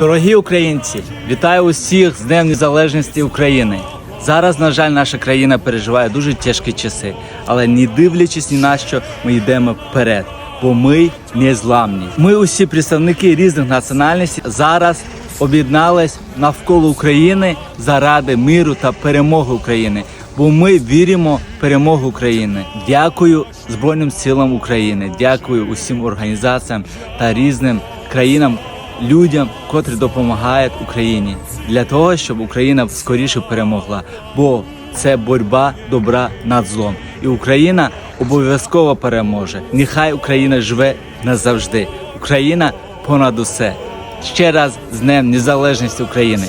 Дорогі українці, вітаю усіх з Днем Незалежності України. Зараз, на жаль, наша країна переживає дуже тяжкі часи, але не дивлячись ні на що, ми йдемо вперед, бо ми не зламні. Ми усі представники різних національностей зараз об'єднались навколо України заради миру та перемоги України. Бо ми віримо в перемогу України. Дякую Збройним силам України, дякую усім організаціям та різним країнам, людям, котрі допомагають Україні для того, щоб Україна скоріше перемогла. Бо це боротьба добра над злом, і Україна обов'язково переможе. Нехай Україна живе назавжди. Україна понад усе. Ще раз з Днем Незалежності України.